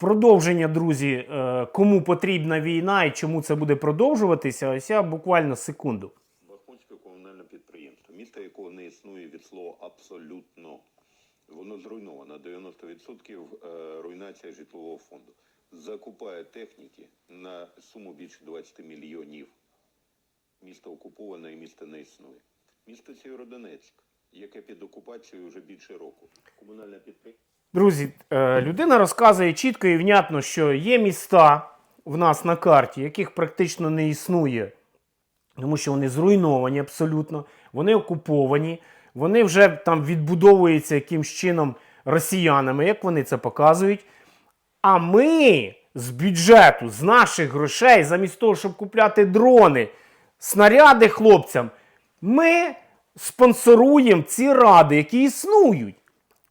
продовження, друзі, е, кому потрібна війна і чому це буде продовжуватися, ось я буквально секунду. Бахмутське комунальне підприємство, місто якого не існує від слова абсолютно. Воно зруйновано. 90% е, руйнація житлового фонду. Закупає техніки на суму більше 20 мільйонів. Місто окуповане і місто не існує. Місто Сєвєродонецьк, яке під окупацією вже більше року. Комунальне підприємство. Друзі, е, людина розказує чітко і внятно, що є міста в нас на карті, яких практично не існує, тому що вони зруйновані абсолютно, вони окуповані, вони вже там відбудовуються якимсь чином росіянами, як вони це показують. А ми з бюджету, з наших грошей, замість того, щоб купляти дрони, снаряди хлопцям, ми спонсоруємо ці ради, які існують.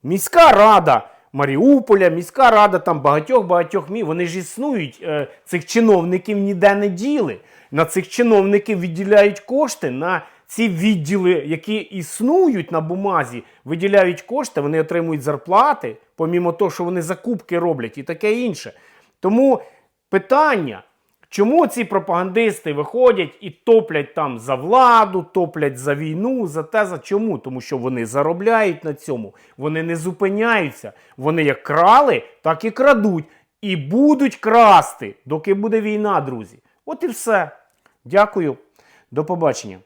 Міська рада Маріуполя, міська рада там багатьох-багатьох міст, вони ж існують, е, цих чиновників ніде не діли. На цих чиновників відділяють кошти на ці відділи, які існують на бумазі, виділяють кошти, вони отримують зарплати, помімо того, що вони закупки роблять і таке інше. Тому питання, чому ці пропагандисти виходять і топлять там за владу, топлять за війну, за те, за чому? Тому що вони заробляють на цьому, вони не зупиняються. Вони як крали, так і крадуть. І будуть красти, доки буде війна, друзі. От і все. Дякую. До побачення.